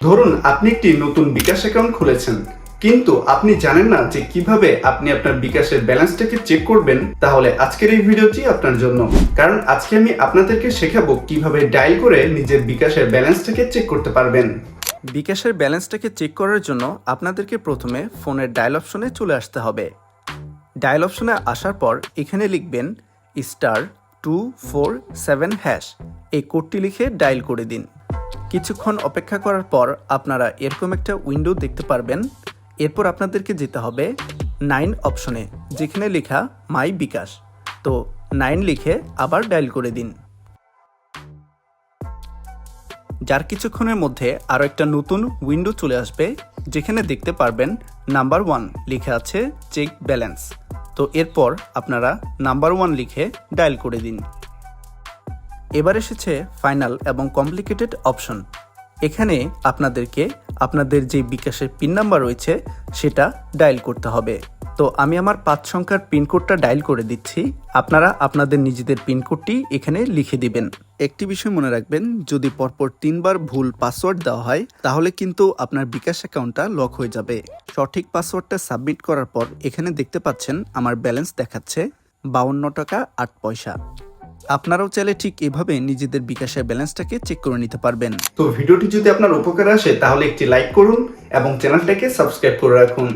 ধরুন আপনি একটি নতুন বিকাশ অ্যাকাউন্ট খুলেছেন, কিন্তু আপনি জানেন না যে কীভাবে আপনি আপনার বিকাশের ব্যালেন্সটাকে চেক করবেন, তাহলে আজকের এই ভিডিওটি আপনার জন্য। কারণ আজকে আমি আপনাদেরকে শেখাবো কীভাবে ডায়াল করে নিজের বিকাশের ব্যালেন্সটাকে চেক করতে পারবেন। বিকাশের ব্যালেন্সটাকে চেক করার জন্য আপনাদেরকে প্রথমে ফোনের ডায়াল অপশনে চলে আসতে হবে। ডায়াল অপশনে আসার পর এখানে লিখবেন star two four seven hash এই কোডটি লিখে ডায়াল করে দিন। কিছুক্ষণ অপেক্ষা করার পর আপনারা এরকম একটা উইন্ডো দেখতে পারবেন। এরপর আপনাদেরকে যেতে হবে নাইন অপশনে যেখানে লেখা মাই বিকাশ। তো নাইন লিখে আবার ডায়াল করে দিন। যার কিছুক্ষণের মধ্যে আরও একটা নতুন উইন্ডো চলে আসবে, যেখানে দেখতে পারবেন নাম্বার ওয়ান লিখে আছে চেক ব্যালেন্স তো এরপর আপনারা নাম্বার ওয়ান লিখে ডায়াল করে দিন। এবার এসেছে ফাইনাল এবং কমপ্লিকেটেড অপশন। এখানে আপনাদেরকে আপনাদের যে বিকাশের পিন নাম্বার রয়েছে, সেটা ডায়াল করতে হবে। তো আমি আমার পাঁচ সংখ্যার পিনকোডটা ডায়াল করে দিচ্ছি। আপনারা আপনাদের নিজেদের পিনকোডটি এখানে লিখে দিবেন। একটি বিষয় মনে রাখবেন, যদি পরপর তিনবার ভুল পাসওয়ার্ড দেওয়া হয়, তাহলে কিন্তু আপনার বিকাশ অ্যাকাউন্টটা লক হয়ে যাবে। সঠিক পাসওয়ার্ডটা সাবমিট করার পর এখানে দেখতে পাচ্ছেন, আমার ব্যালেন্স দেখাচ্ছে বাউন্ন টাকা আট পয়সা। আপনারাও চাইলে ঠিক এভাবে নিজেদের বিকাশের ব্যালেন্সটাকে চেক করে নিতে পারবেন। তো ভিডিওটি যদি আপনার উপকার আসে, তাহলে একটি লাইক করুন এবং চ্যানেলটাকে সাবস্ক্রাইব করে রাখুন।